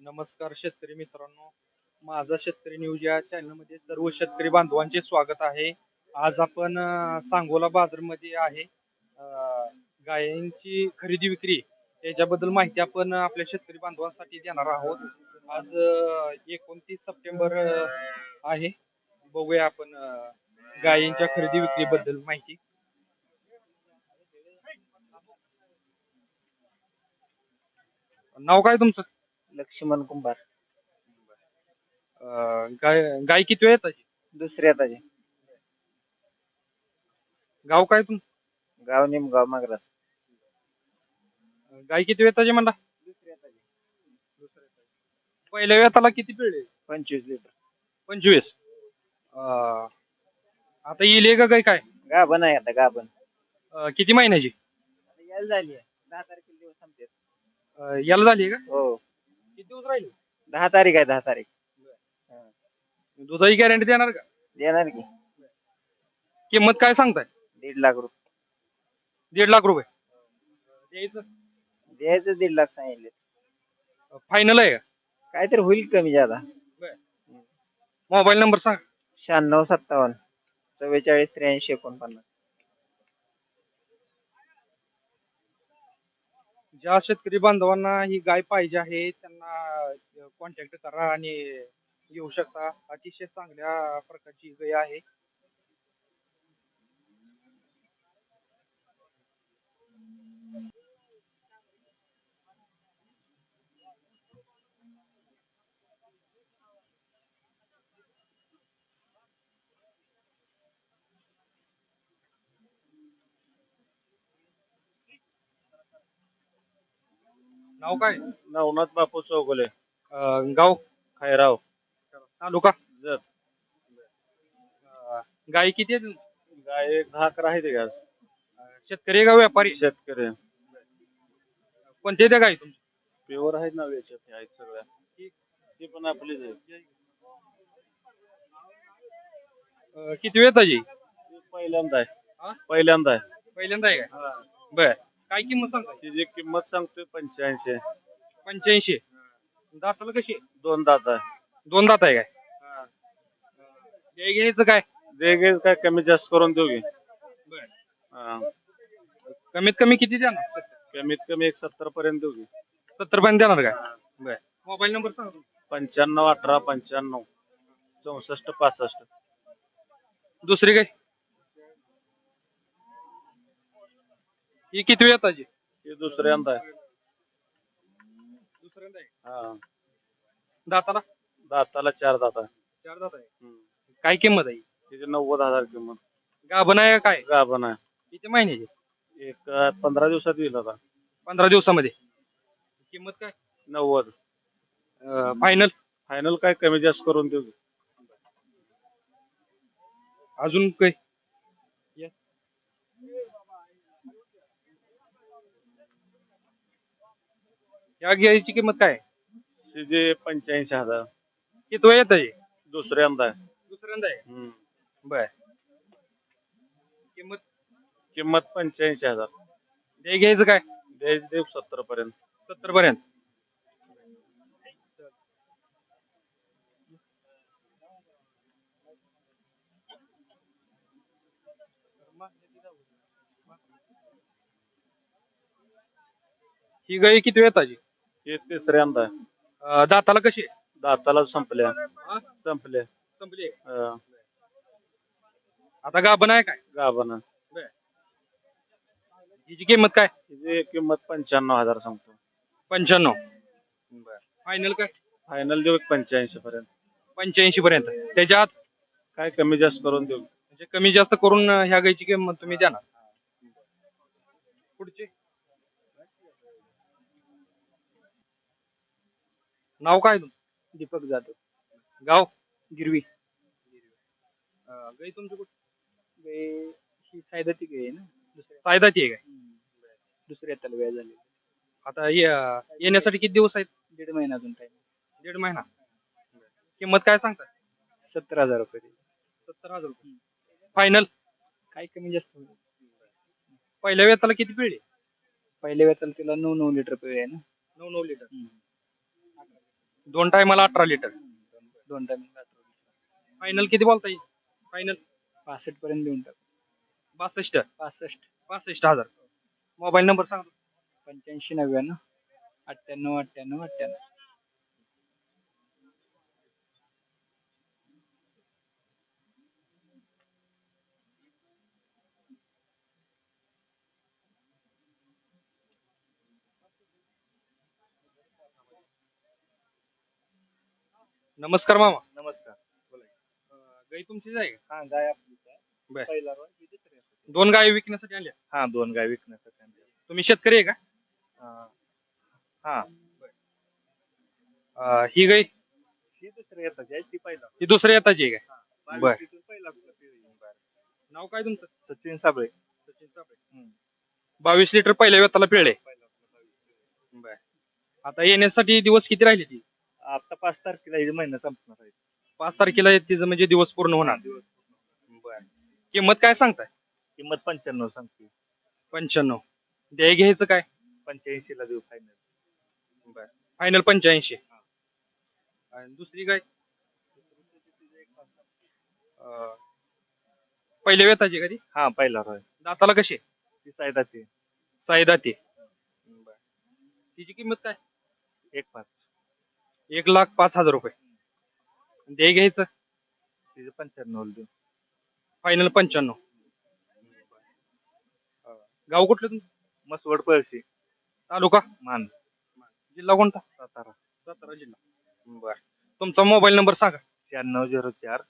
नमस्कार शेतकरी मित्रांनो. माझा शेतकरी न्यूज या चॅनलमध्ये सर्व शेतकरी बांधवांचे स्वागत आहे. आज आपण सांगोला बाजारमध्ये आहे. गायांची खरेदी विक्री याच्याबद्दल माहिती आपण आपल्या शेतकरी बांधवांसाठी देणार आहोत. आज एकोणतीस सप्टेंबर आहे. बघूया आपण गायींच्या खरेदी विक्रीबद्दल माहिती. नाव काय तुमचं? लक्ष्मण कुंभार. अं, गाय गाय किती वेळ येतात दुसऱ्या ताजे. गाव काय तुम? गाव निमगाव मागरास गाय किती वेताची म्हणला दुसऱ्या ताजे पहिल्या वेताला किती पिळले पंचवीस लिटर. पंचवीस. अं, आता येईल का गाय काय? गाभण आहे आता गाभण. अं, किती महिन्याची? यायला झाली आहे. दहा तारखेला दिवस संपते याला झाली का? हो. किती दिवस राहिले? दहा तारीख आहे दहा तारीख. दुधाची गॅरंटी देणार का? देणार की. किंमत काय सांगताय? दीड लाख रुपये. दीड लाख रुपये. द्यायचं? द्यायचं दीड लाख सांगितले. फायनल आहे का? काहीतरी होईल कमी जादा. मोबाईल नंबर सांग. शहाण्णव सत्तावन्न चव्वेचाळीस त्र्याऐंशी एकोणपन्नास. ज्या शेतकरी बांधवांना ही गाय पाहिजे आहे त्यांना कॉन्टॅक्ट करा आणि येऊ शकता. अतिशय चांगल्या प्रकारची गाय आहे. नाव काय? नवनाथ बापू चौगुले अं, गाव? खैराव तालुका? अं, गाय किती आहेत? गाय एक दहा अकरा आहे ते गाय शेतकरी आहे का व्यापारी? शेतकरी कोणते त्या गाय तुमची? प्युअर आहेत ना याच्यात आहेत सगळ्या. ती पण आपलीच आहे अं, किती वेळ ताजी ती पहिल्यांदा? आहे. पहिल्यांदा आहे. पहिल्यांदा आहे काय बर. काय किंमत सांगताय? तिची किंमत सांगतोय पंच्याऐंशी. पंच्याऐंशी. दाताला कशी? आहे? दोन दात आहे. दोन दात आहे काय? हे. घ्यायचं काय? वेगळे काय? कमी जास्त करून देऊ हा. कमीत कमी किती देणार? कमीत कमी एक सत्तर पर्यंत देऊ की सत्तर पर्यंत देणार काय? बर. मोबाईल नंबर सांग पंच्याण्णव अठरा पंच्याण्णव. चौसष्ट पासष्ट. दुसरी काय? ही किती वेळ ताजी हे? दुसऱ्यांदा आहे. दुसऱ्यांदा आहे? हा. दाताला? दाताला चार दात आहे. चार दात आहे? हम्म. काय किंमत आहे तिचे नव्वद हजार किंमत. गाभण आहे का काय? गाभण आहे. किती महिन्याची? एक अं, पंधरा दिवसात येईल आता. पंधरा दिवसामध्ये. किंमत काय? नव्वद. फायनल फायनल काय कमी जास्त करून देऊ. अजून काय या घ्यायची किंमत काय? तिचे पंच्याऐंशी हजार. किती वेळ येत आहे दुसऱ्यांदा आहे. दुसऱ्यांदा आहे? हम्म. बर. किंमत? किंमत पंच्याऐंशी हजार. ते घ्यायचं काय? द्यायची देऊ सत्तर पर्यंत सत्तर पर्यंत ही गाई किती वेळ ताजी हे तिसऱ्यांदा. आहे अं, दाताला कशी? आहे? दाताला संपल्या. हा? संपले संपली आहे. अं, आता गाभण आहे काय? गाभण. हिची किंमत काय? तिची किंमत पंच्याण्णव हजार सांगतो. पंच्याण्णव. फायनल काय? फायनल देऊ पंच्याऐंशी पर्यंत. पंच्याऐंशी पर्यंत. त्याच्यात? काय कमी जास्त करून देऊ. म्हणजे कमी जास्त करून अं, ह्या गायची किंमत तुम्ही द्या ना. पुढचे? नाव काय तुमचं? दीपक जाधव. गाव? गिरवी. अं, गाई तुमची कुठे ही सायदाती गाय ना. सायदाची आहे काय? दुसऱ्या तलव्या झाली आता ये- येण्यासाठी किती दिवस आहेत? दीड महिना अजून टाइम दीड महिना. किंमत काय सांगताय सत्तर हजार रुपये सत्तर हजार रुपये. फायनल काय कमी जास्त होईल पहिल्या वेताला किती पिळली? पहिल्या वेताला तिला नऊ नऊ लिटर पिळे आहे ना. नऊ नऊ लिटर. दोन टायमाला अठरा लिटर. दोन टाइम फायनल किती बोलता येईल फायनल पासष्ट पर्यंत देऊन टाक. बासष्ट? पासष्ट पासष्ट हजार. मोबाईल नंबर सांगा. पंच्याऐंशी नव्याण्णव अठ्ठ्याण्णव अठ्ठ्याण्णव अठ्ठ्याण्णव. नमस्कार मामा नमस्कार गाई तुमचीच आहे का हा गाय आपलीच आहे बर. पहिला रोज ही दुसरी आहे. दोन गाय विकण्यासाठी आणल्या हा दोन गाय विकण्यासाठी आणल्या. तुम्ही शेतकरी आहे का हा. हा अं, ही गाई ही दुसरी येतात आहे ती पहिला ही दुसऱ्या येताची आहे का बावीस बर. तिथून पहिला आपला पिढी. नाव काय तुमचं सचिन साबळे सचिन साबळे हम्म. बावीस लिटर पहिल्या वेताला पिळे पहिला आपला बावीस. आता येण्यासाठी दिवस किती राहिले ती आता पाच तारखेला ही महिना संपणार आहे. पाच तारखेला तिचं म्हणजे दिवस पूर्ण होणार. दिवस बर. किंमत काय सांगताय? किंमत पंच्याण्णव सांगते. पंच्याण्णव. द्याय घ्यायचं काय? पंच्याऐंशी ला देऊ फायनल बर. फायनल पंच्याऐंशी. आणि दुसरी काय? अं, पहिल्या वेताची का ती हा पहिला रोय. दाताला कशी? ती सायदा ती साई दाती तिची किंमत काय? एक पाच एक लाख पाच हजार रुपये. द्याय घ्यायचं? तिचे पंच्याण्णव देऊ. फायनल पंच्याण्णव. गाव कुठलं तुमचं? मसवड पळशी. तालुका? मान. जिल्हा कोणता? सातारा. सातारा जिल्हा. बर. तुमचा मोबाईल नंबर सांगा. शहाण्णव झिरो चार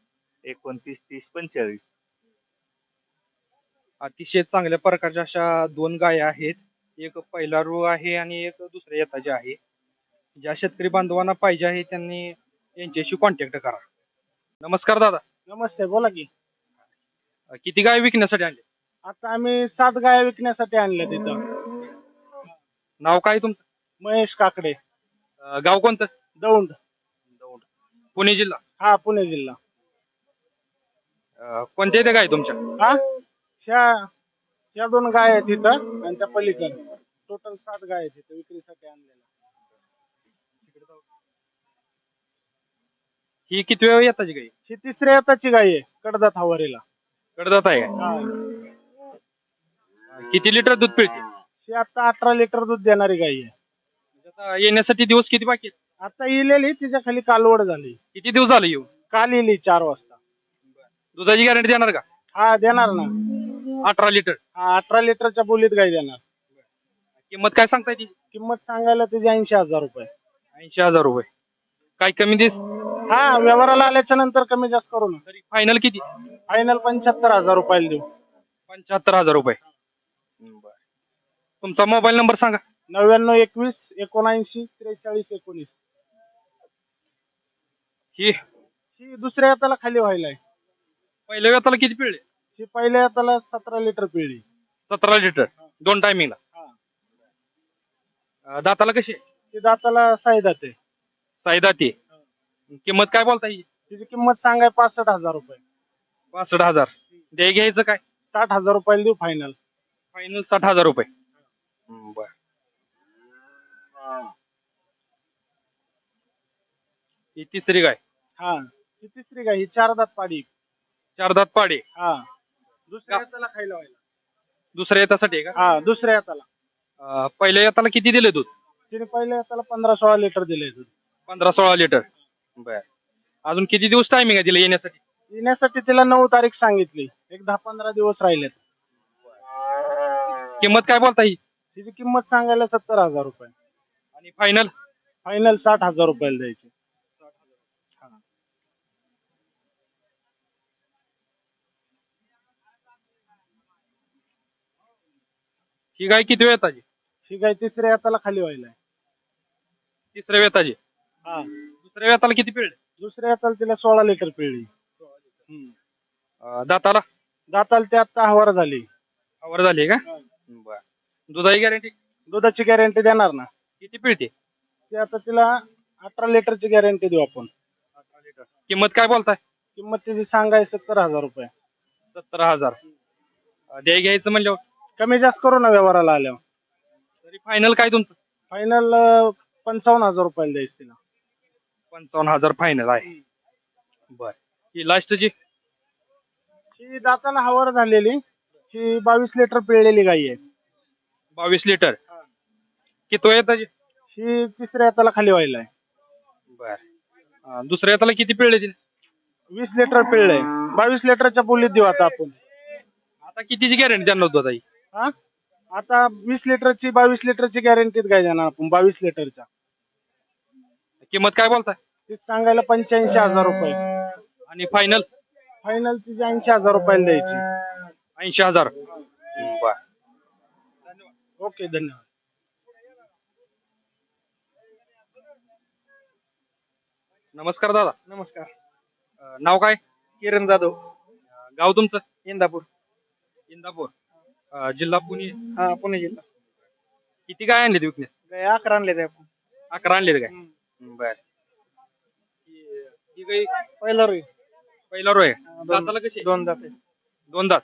एकोणतीस तीस पंचेचाळीस. अतिशय चांगल्या प्रकारच्या अशा दोन गाय आहेत. एक पहिला रू आहे आणि एक दुसऱ्या येताची आहे. ज्या शेतकरी बांधवांना पाहिजे आहे त्यांनी यांच्याशी कॉन्टॅक्ट करा. नमस्कार दादा. नमस्ते बोला की. किती गाय विकण्यासाठी आणले आता आम्ही सात गाया विकण्यासाठी आणल्या तिथं. नाव काय तुमचं? महेश काकडे. अं, गाव कोणतं? दौंड. पुणे जिल्हा? हा पुणे जिल्हा. अं, कोणत्या इथे गाय तुमच्या? हा? ह्या ह्या दोन गाय आहेत तिथं आणि त्या पलीकडे. टोटल सात गाय आहेत तिथं विक्रीसाठी आणलेल्या. ही किती वेळ येताची गाय ही तिसऱ्या येताची गाय आहे कडदात हवारीला. कडदात आहे किती लिटर दूध पिळते? ही आता अठरा लिटर दूध देणारी गाय आहे. आता येण्यासाठी दिवस किती बाकी आहेत? आता इलेली तिच्या खाली कालवड झाली. किती दिवस झाले येऊन? काल इली चार वाजता. दुधाची गॅरंटी देणार का? हा देणार ना. अठरा लिटर. हा अठरा लिटरच्या बोलीत गाय देणार. किंमत काय सांगताय ती? किंमत सांगायला तिची ऐंशी हजार रुपये. ऐंशी हजार रुपये. काय कमी दिस? हा व्यवहाराला आल्याच्यानंतर कमी जास्त करू ना. तरी फायनल किती? फायनल पंच्याहत्तर हजार रुपयाला देऊ. पंच्याहत्तर हजार रुपये. तुमचा मोबाईल नंबर सांगा. नव्याण्णव एकवीस एकोणऐंशी त्रेचाळीस एकोणीस. ही? ही दुसऱ्या हाताला खाली व्हायला आहे. पहिल्या वेताला किती पिळले? ही पहिल्या हाताला सतरा लिटर पिळली. सतरा लिटर. दोन टायमिंगला हा. दाताला कशी? ती दाताला साई दाते साई दाती किंमत काय बोलता येईल तिची किंमत सांगाय पासष्ट हजार रुपये. पासष्ट हजार. द्याय घ्यायचं काय? साठ हजार रुपयाला देऊ फायनल फायनल साठ हजार रुपये. बर. ही तिसरी गाय. हा ही तिसरी गाय ही चार दात पाडी. चार दात पाडे. हा. दुसऱ्या? हाताला खायला व्हायला. दुसऱ्या येतासाठी आहे का? हा दुसऱ्या हाताला अं, पहिल्या येताला किती दिले दूध? तिने पहिल्या हाताला पंधरा सोळा लिटर दिले दूध. पंधरा सोळा लिटर. बर. अजून किती दिवस टायमिंग आहे तिला येण्यासाठी? येण्यासाठी तिला नऊ तारीख सांगितली. एक दहा पंधरा दिवस राहिलेत. किंमत काय बोलता येईल तिची किंमत सांगायला सत्तर हजार रुपये. आणि फायनल फायनल साठ हजार रुपयाला द्यायची. ही गाय किती वेताची ही गाय तिसऱ्या हाताला खाली व्हायला तिसऱ्या वेताची हा. दुसऱ्या वेताला किती पिळले? दुसऱ्या हाताला तिला सोळा लिटर पिळली. हम्म. अं, दाताला? दाताला ते आता हवार झाली. आवर झाली का. बर. दुधाची गॅरंटी दुधाची गॅरंटी देणार ना. किती पिळते? ते आता तिला अठरा लिटरची गॅरंटी देऊ आपण. किंमत काय बोलताय? किंमत तिची सांगाय सत्तर हजार रुपये. सत्तर हजार. अं, द्याय घ्यायचं म्हणल्यावर? कमी जास्त करू ना व्यवहाराला आल्यावर. तरी फायनल काय तुमचं? फायनल पंचावन्न हजार रुपयाला द्यायची तिला. पंचावन्न हजार फायनल आहे. बर. ही लास्टची ही दाताला हवर झालेली. ही बावीस लिटर पिळलेली गाई आहे. बावीस लिटर किती येत ही तिसऱ्या हाताला खाली व्हायला आहे. बर. अं, दुसऱ्या येताला किती पिळले तिने वीस लिटर पिळलंय बावीस लिटरच्या बोलीत देऊ आता आपण. आता कितीची गॅरंटी त्यांना होत ताई हा? आता वीस लिटरची बावीस लिटरची गॅरंटीत गाय देणार आपण बावीस लिटरच्या किंमत काय बोलताय? ती सांगायला पंच्याऐंशी हजार रुपये. आणि फायनल फायनल तिची ऐंशी हजार रुपयाला द्यायची. ऐंशी हजार. बर. ओके धन्यवाद. नमस्कार दादा. नमस्कार. अं, नाव काय? किरण जाधव. अं, गाव तुमचं? इंदापूर. इंदापूर. अं, जिल्हा पुणे? हा पुणे जिल्हा. किती काय आणले विकनेस गाय अकरा आणले ते आपण. अकरा आणले काय? बर. ही- काही पहिला रोई पहिला रोय. दाताला कशी? दोन जाते दोन दात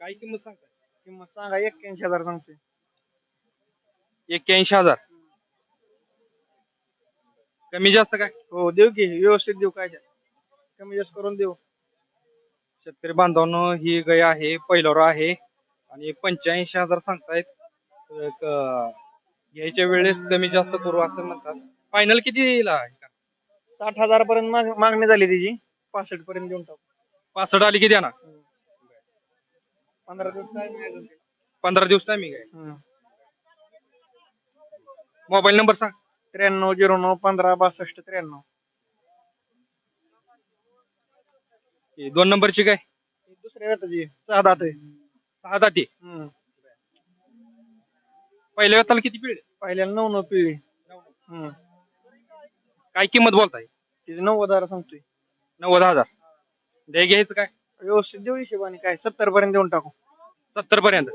काय किंमत सांगताय किंमत सांगा एक्क्याऐंशी हजार सांगते एक्क्याऐंशी हजार. कमी जास्त काय? हो देऊ की व्यवस्थित देऊ काय. कमी जास्त करून देऊ. शेतकरी बांधवांनो ही गाय आहे पहिल्यावर आहे. आणि पंच्याऐंशी हजार सांगतायत. एक, अं, घ्यायच्या वेळेस कमी जास्त करू असं म्हणतात. फायनल कितीला आहे का साठ हजार पर्यंत माग- मागणी झाली तिची. पासष्ट पर्यंत देऊन टाकू. पासष्ट आली किती येणार पंधरा दिवस time आहे अजून. तिला. पंधरा दिवस टायमिंग आहे हम्म. मोबाईल नंबर सांग. त्र्याण्णव झिरो नऊ पंधरा बासष्ट त्र्याण्णव. ही दोन नंबरची काय? दुसऱ्या वेताची सहा दात आहे. सहा जाती हम्म. पहिल्या वेताला किती पिळे पहिल्याला नऊ नऊ पिळी. हम्म. काय किंमत बोलताय? तिचे नव्वद हजार सांगतोय. नव्वद हजार. द्या घ्यायचं काय? व्यवस्थित देऊ हिशोबाने काय सत्तर पर्यंत देऊन टाकू. सत्तर पर्यंत.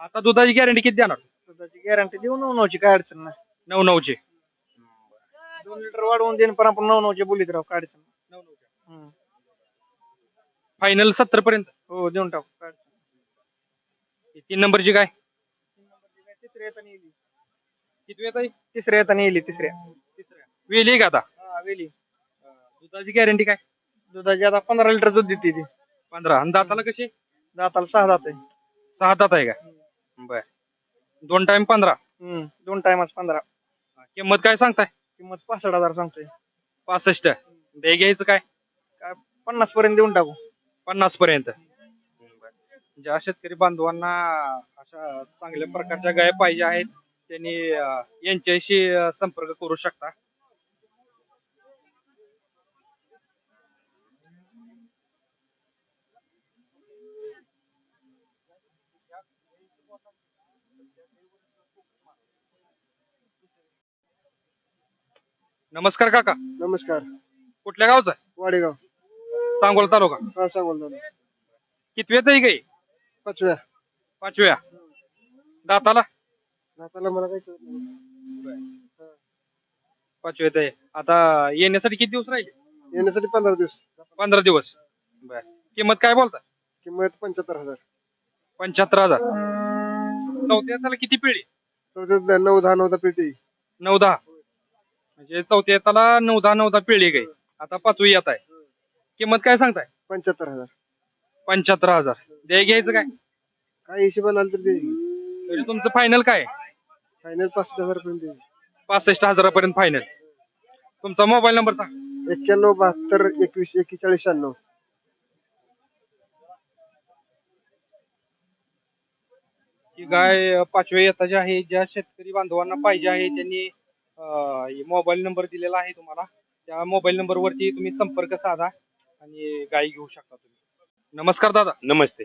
आता दुधाची गॅरंटी किती देणार? दुधाची गॅरंटी देऊ नऊ नऊची काय अडचण नाही. नऊ नऊची दोन लिटर वाढवून देईन पण आपण नऊ नऊचे बोलीत राहू काय अडचण नाही. हम्म. फायनल सत्तर पर्यंत. हो देऊन टाकू काय अडचण नाही. ही तीन नंबरची काय? तिसऱ्या येताना येईल. किती येत तिसऱ्या येताना येईल तिसऱ्या. वेली का आता? हा वेली. दुधाची गॅरंटी काय? दुधाची आता पंधरा लिटर दूध देते ती. पंधरा. आणि दाताला कशी? दाताला सहा दात आहे. सहा दात आहे का? बर. दोन टाइम पंधरा. हम्म. दोन टायमाच पंधरा. किंमत काय सांगताय? किंमत पासष्ट हजार सांगतोय. पासष्ट. दे घ्यायचं काय? काय पन्नास पर्यंत देऊन टाकू. पन्नास पर्यंत. ज्या शेतकरी बांधवांना अशा चांगल्या प्रकारच्या गाय पाहिजे आहेत त्यांनी यांच्याशी संपर्क करू शकता. नमस्कार काका. नमस्कार. कुठल्या गावचा? वाडेगाव. सांगोला तालुका. हा सांगोल दादा किती येत आहे गाई? पाचव्या. पाचव्या. दाताला? दाताला मला काय कळत नाही. पाचव्यात आहे आता येण्यासाठी किती दिवस राहिले? येण्यासाठी पंधरा दिवस. पंधरा दिवस. बर. किंमत काय बोलता? किंमत पंच्याहत्तर हजार. पंच्याहत्तर हजार. चौथ्या ताला किती पिढी? नऊ दहा नऊ दहा पेटी नऊ दहा. म्हणजे चौथ्या ताला नऊ दहा नऊ दहा पिढी काही. आता पाचवी येत आहे. किंमत काय सांगताय? पंच्याहत्तर हजार. पंच्याहत्तर हजार. द्या घ्यायचं काय? काय हिशोबाने आलं तर ते तरी तुमचं फायनल काय फायनल पासष्ट हजार पर्यंत देईल. पासष्ट हजारापर्यंत फायनल तुमचा मोबाईल नंबर सांग. एक्क्याण्णव बहात्तर एकवीस एक्केचाळीस शहाण्णव. ही गाय पाचव्या येताची आहे. ज्या शेतकरी बांधवांना पाहिजे आहे त्यांनी मोबाईल नंबर दिलेला आहे तुम्हाला. त्या मोबाईल नंबर वरती तुम्ही संपर्क साधा आणि गाय घेऊ शकता तुम्ही. नमस्कार दादा. नमस्ते.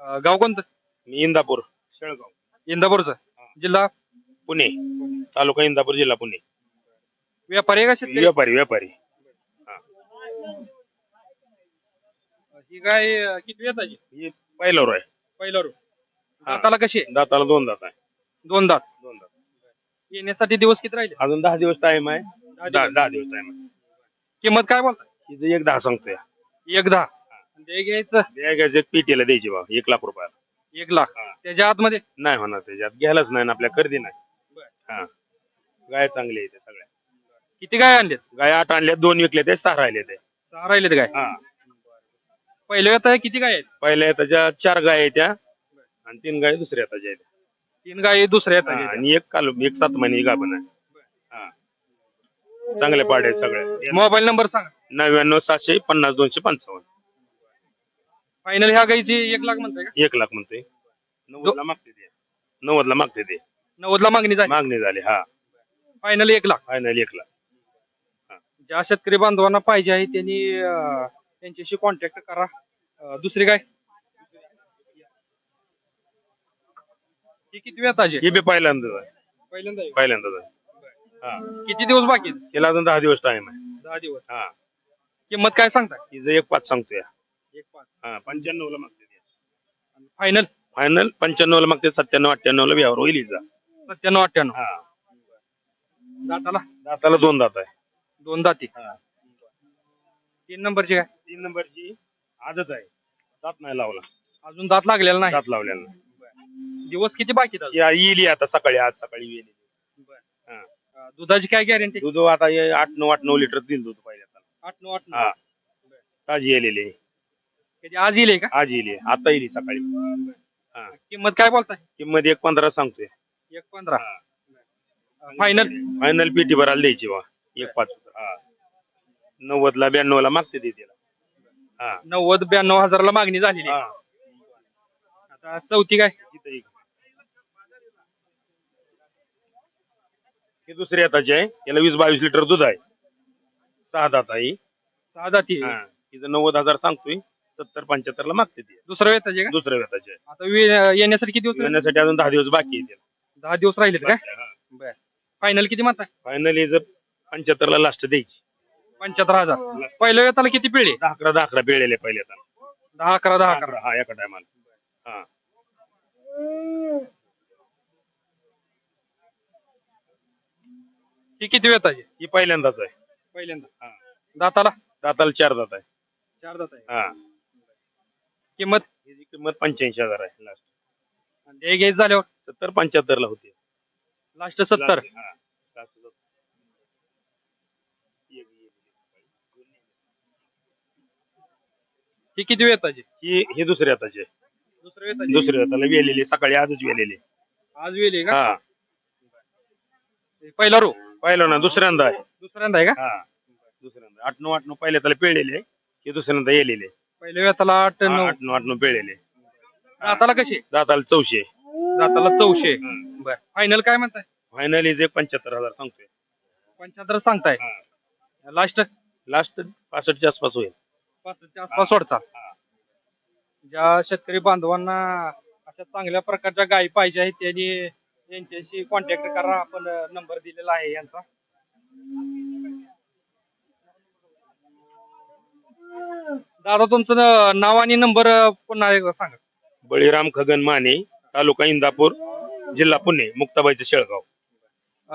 अं, गाव कोणतं? मी इंदापूर शेळगाव. इंदापूरचं. जिल्हा? पुणे तालुका इंदापूर जिल्हा पुणे. व्यापारी आहे का शेतकरी? व्यापारी व्यापारी. ही. गाय अं, किती येताची ही पहिल्यावर आहे. पहिला रो हा. दाताला कशी आहे? दाताला दोन दात आहे. दोन दात. दोन दात. येण्यासाठी दिवस किती राहिले? अजून दहा दिवस टाइम आहे. दहा दहा दिवस. दहा दिवस टाइम आहे. किंमत काय बोलता एक दहा सांगतोय. एक दहा. ते घ्यायचं. द्यायचं एक पेटीला द्यायची बा. एक लाख रुपयाला. एक लाख. हा. त्याच्या आतमध्ये? नाही होणार त्याच्यात. घ्यायलाच नाही ना आपल्या खरेदी नाही. हा. गाय चांगली आहे त्या सगळ्या. किती गाय आणलेत? गाय आठ आणल्या दोन विकले ते सहा राहिले ते सहा राहिलेत गाय? हा. पहिल्या वेळात किती गाय आहेत? पहिल्या त्याच्या चार गाय आहेत त्या आणि तीन गाय दुसऱ्या त्याच्या आहेत. तीन गाय दुसऱ्या हा, आणि एक काल एक सात महिने गाभण आहे. हा. चांगले पाडे आहेत सगळे मोबाईल नंबर सांगा. नव्याण्णव सहाशे पन्नास दोनशे पंचावन्न. फायनल ह्या गायची एक लाख म्हणताय का? एक लाख म्हणते नव्वदला मागते ते. नव्वदला मागते ते. नव्वदला मागणी झाली. मागणी झाली हा. फायनल एक लाख. फायनल एक लाख. ज्या शेतकरी बांधवांना पाहिजे आहे त्यांनी अं, त्यांच्याशी कॉन्टॅक्ट करा. अं, दुसरी गाय ही किती वेळ ताजी हे बी आहे. पहिल्यांदा आहे. पहिल्यांदाच आहे. हा. किती दिवस बाकी आहेत? तिला अजून दहा दिवस टाइम आहे. दहा दिवस. हा. किंमत काय सांगताय तिचं एक पाच सांगतोय. एक पाच. हा पंच्याण्णव ला मागते फायनल फायनल पंच्याण्णव ला मागते सत्त्याण्णव अठ्ठ्याण्णव ला व्यवहार होईल हिचा. सत्त्याण्णव अठ्ठ्याण्णव. हा. दाताला? दाताला दोन दात आहे. दोन जाती. हा. तीन नंबरची काय? तीन नंबरची आदत आहे. दात नाही लावला. अजून दात लागलेला नाही. दात लावलेला नाही. दिवस किती बाकी आहेत अजून? या- येईल आता सकाळी आज सकाळी येईल. हा. अं, दुधाची काय गॅरंटी दूध आता हे आठ नऊ आठ नऊ लिटर दिल दूध पहिल्या आठ नऊ आठ नऊ. हा. ताजी येलेली कधी आज येईल का? आज येईल. आता येईल सकाळी. हा. किंमत काय बोलताय? किंमत एक पंधरा सांगतोय. एक पंधरा. फायनल फायनल पेटी भरायला द्यायची बा एक पाच. हा. नव्वद ला ब्याण्णव ला मागते ते तिला. हा. नव्वद ब्याण्णव हजाराला मागणी झालेली. आहे. हा. आता चौथी काय? तिथं एक. हे दुसरी हाताची आहे. याला वीस बावीस लिटर दूध आहे. सहा दात आहे सहा जाती हा. तिचं नव्वद हजार सांगतोय. सत्तर पंच्याहत्तर ला मागते ती. दुसरं येताचे का? दुसऱ्या व्यताची आहे. आता वे- येण्यासाठी किती? येण्यासाठी अजून दहा दिवस बाकी आहे दहा दिवस राहिलेत काय बर. फायनल किती म्हणताय? फायनली जर पंच्याहत्तर ला लास्ट द्यायची. पंच्याहत्तर हजार. पहिल्या वेळाला किती पिळे दहा अकरा दहा अकरा पिळलेले पहिले दहा अकरा दहा अकरा. हा एका टायमाला हा. ती किती वेताची ही पहिल्यांदाच आहे. पहिल्यांदा. हा. दाताला? दाताला चार दात आहे. चार दात आहे. हा. किंमत? हिची किंमत पंच्याऐंशी हजार आहे लास्ट आणि हे घ्यायचं झाल्यावर सत्तर पंच्याहत्तर ला होते. लास्ट सत्तर. हा. सत्तर. एक- ती किती वेताची? ही ही दुसऱ्या हाताची आहे. दुसऱ्या वेताची. दुसऱ्या हाताला वेलेली सकाळी आजच वेलेली. आज वेल का? हा. पहिला रो पाहिलं ना दुसऱ्यांदा आहे. दुसऱ्यांदा आहे का? हा. दुसऱ्यांदा. आठ नऊ आठ नऊ पहिल्या त्याला पिळलेले. हे दुसऱ्यांदा येलेले पहिल्या वेताला आठ हा, नऊ. आठ नऊ आठ नऊ पिळलेले दाताला कशी? दाताला चौशे दाताला चौशे बर. फायनल काय म्हणताय? फायनल इज पंच्याहत्तर हजार सांगतोय. पंच्याहत्तर सांगताय. लास्ट लास्ट पासष्टच्या आसपास होईल. पाचच्या आसपास सोडचा ज्या शेतकरी बांधवांना अशा चांगल्या प्रकारच्या गायी पाहिजे आहेत त्यांनी यांच्याशी कॉन्टॅक्ट करा. आपण नंबर दिलेला आहे यांचा. दादा तुमचं नाव आणि नंबर पुन्हा एकदा सांगा. बळीराम खगन माने तालुका इंदापूर जिल्हा पुणे मुक्ताबाईचं शेळगाव.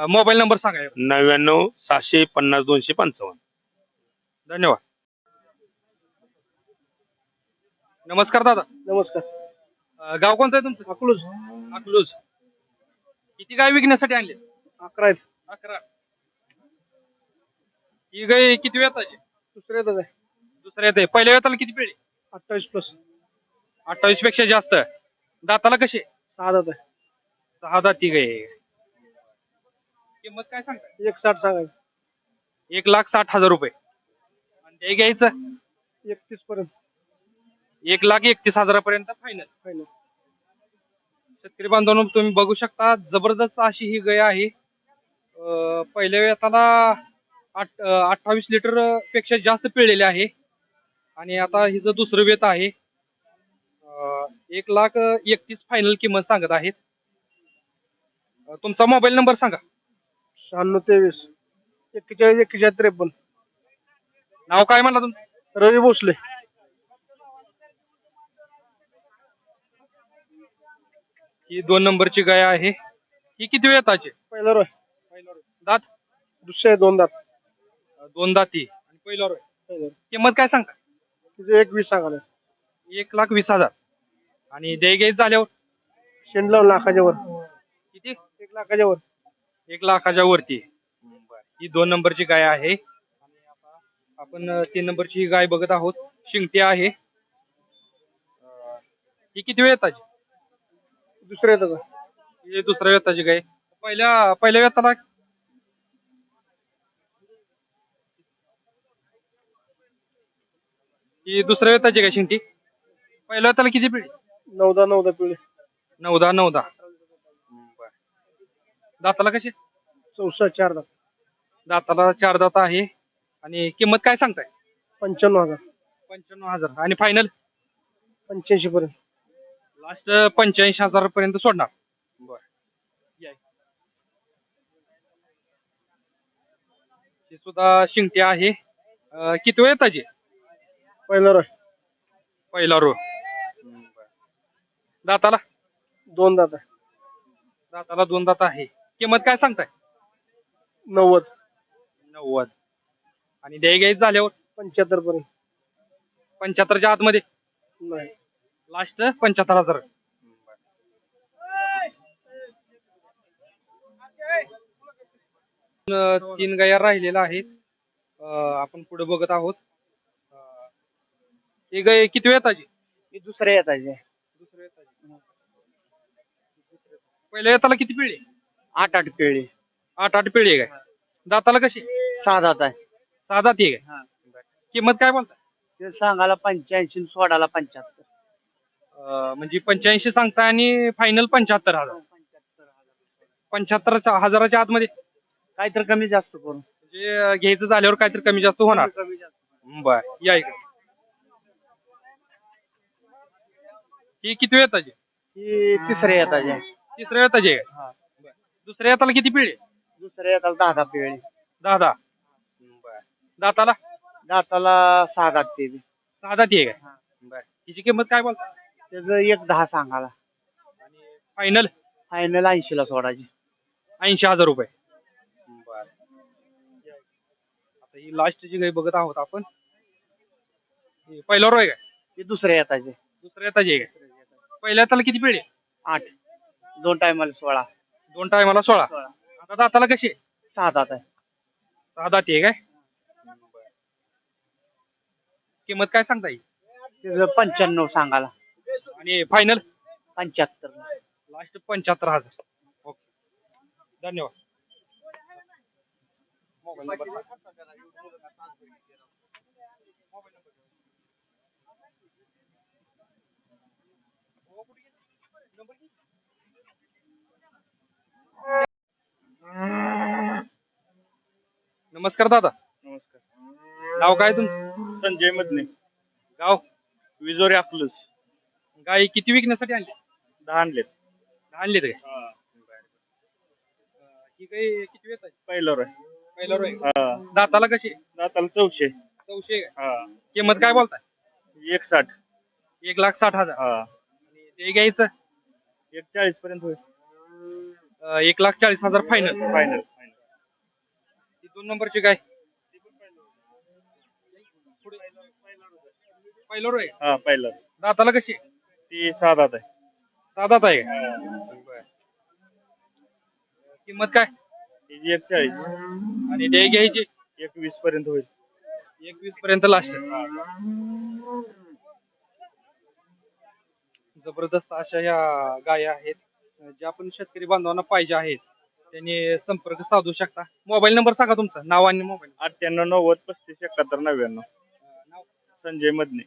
मोबाईल नंबर सांगा. नव्याण्णव सहाशे पन्नास दोनशे पंचावन्न. धन्यवाद. नमस्कार दादा. नमस्कार. अं, गाव कोणतं आहे तुमचं? अकलूज. अकलूज. किती गाय विकण्यासाठी आणले? अकरा आहेत. अकरा. ही गाय किती वेताची दुसऱ्या येतच आहे. दुसऱ्या येते पहिल्या वेताला किती पिढी अठ्ठावीस प्लस. अठ्ठावीसपेक्षा जास्त. दाताला कशी सहा दात आहे. सहा दाती गाय किंमत काय सांगताय? एक साठ सांगायचं. एक लाख साठ हजार रुपये. आणि ते घ्यायचं? एकतीस पर्यंत. एक लाख एकतीस हजारापर्यंत फायनल फायनल शेतकरी बांधवांनो तुम्ही बघू शकता जबरदस्त अशी ही गाय आहे. अं, पहिल्या वेताला आठ अठ्ठावीस लिटरपेक्षा जास्त पिळलेले आहे. आणि आता हिचं दुसरं वेत आहे. एक लाख एकतीस फायनल किंमत सांगत आहेत. अं, तुमचा मोबाईल नंबर सांगा. शहाण्णव तेवीस एक्केचाळीस एक्केचाळीस त्रेपन्न. नाव काय म्हणला तुमचं? रवी भोसले. ही दोन नंबरची गाय आहे. ही किती वेताची पहिला रोय. दात? दुसरे दोन दात. अं, दोन दाती आणि पहिला रोय. पहिलं. किंमत काय सांगता तिथे एक वीस सांगायला. एक लाख वीस हजार. आणि घ्यायचं झाल्यावर? शेंडला लाखाच्या वर. किती? एक लाखाच्या वर. एक लाखाच्या वरती. ही दोन नंबरची गाय आहे. आपण तीन नंबरची ही गाय बघत आहोत. शिंगटी आहे. ही किती वेळ येताची दुसरे येतं का ही दुसऱ्या वेताची गाय. पहिल्या पहिल्या वेताला ही दुसऱ्या वेताची गाय शिंगटी. पहिल्या वेताला किती पिढी? नऊदा नऊदा पिढी. नऊदा नऊदा दाताला कशी? चौसष्ट चार दात. दाताला चार दात आहे. आणि किंमत काय सांगताय? पंच्याण्णव हजार. पंच्याण्णव हजार. आणि फायनल पंच्याऐंशी पर्यंत. लास्ट पंच्याऐंशी हजार पर्यंत सोडणार. बर. ही सुद्धा शिंगटी आहे. अं, किती वेळ येताची पहिलं रोय. पहिला रो दाताला? दोन दात आहे. दाताला दोन दात आहे. किंमत काय सांगताय? नव्वद. नव्वद. आणि द्याय घ्यायचं झाल्यावर? पंच्याहत्तर पर्यंत. पंच्याहत्तरच्या आतमध्ये? नाही. लास्ट पंच्याहत्तर हजार. अं, तीन गाया राहिलेल्या आहेत. अं, आपण पुढे बघत आहोत. अं, ही गाय किती वेळ ताजी ही दुसऱ्या येताचे पहिल्या येताला किती पिढी? आठ आठ पेळी आठ आठ पिढी आहे काय? दाताला कशी? सहा दात आहे. सहा दाती आहे काय? किंमत काय बोलता? ते सांगायला पंच्याऐंशी सोडाला पंच्याहत्तर. अं, म्हणजे पंच्याऐंशी सांगताय आणि फायनल पंच्याहत्तर हजार. पंच्याहत्तर हजाराच्या आतमध्ये? काय तर कमी जास्त करून. म्हणजे अं, घ्यायचं झाल्यावर काहीतरी कमी जास्त होणार. कमी जास्त बर या इकडे. ही किती वेळ येताची ही तिसऱ्या येताचे तिसऱ्या येताची? हा. बर. दुसऱ्या येताला किती पिढी? दुसऱ्या येताला दहा दहा पेळी दहा दहा बर. दाताला? दाताला सहा दात ते बी. सहा दाती आहे काय हा. बर. तिची किंमत काय बोलता? त्याचं एक दहा सांगायला. आणि फायनल फायनल ऐंशीला सोडायची. ऐंशी हजार रुपये. बर. आता ही लास्टची गाई बघत आहोत आपण ही पहिला रो आहे काय ते दुसऱ्या येताचे. दुसऱ्या येताची आहे काय पहिल्या येताला किती पिढी? आठ. दोन टायमाला सोळा. दोन टायमाला सोळा? सोळा. आता दाताला कशी? आहे? सहा दात आहे. सहा दाती आहे काय? किंमत काय सांगता येईल? पंच्याण्णव सांगायला. आणि फायनल पंच्याहत्तर. लास्ट पंच्याहत्तर हजार. ओके धन्यवाद. मोबाईल नंबर सांगा. नमस्कार दादा. नमस्कार. नाव काय तुमचं संजय मधने. गाव? विजोरी अकलूस गाय किती विकण्यासाठी आणली? दहा आणलेत. आणली काय? ही. गाय किती वेळ पहिलं रोय पहिला रोय हा. दाताला कशी? दाताला चौशे. चौशे हा. किंमत काय बोलताय? एक साठ एक लाख साठ हजार. हा. आणि ते घ्यायचं एक चाळीस पर्यंत होईल. अं, एक लाख चाळीस हजार फायनल फायनल ती दोन नंबरची काय? पहिलं रोय हा पहिलं दाताला कशी? ती सहा दात आहे. साधात आहे का? किंमत काय? तिची एक चाळीस आणि ते घ्यायची? एक वीस पर्यंत होईल. एकवीस पर्यंत लास्ट जबरदस्त अशा या गाया आहेत. ज्या पण शेतकरी बांधवांना पाहिजे आहेत त्यांनी संपर्क साधू शकता. मोबाईल नंबर सांगा तुमचा. नाव आणि मोबाईल. अठ्ठ्याण्णव नव्वद पस्तीस एकाहत्तर नव्याण्णव. संजय मधने.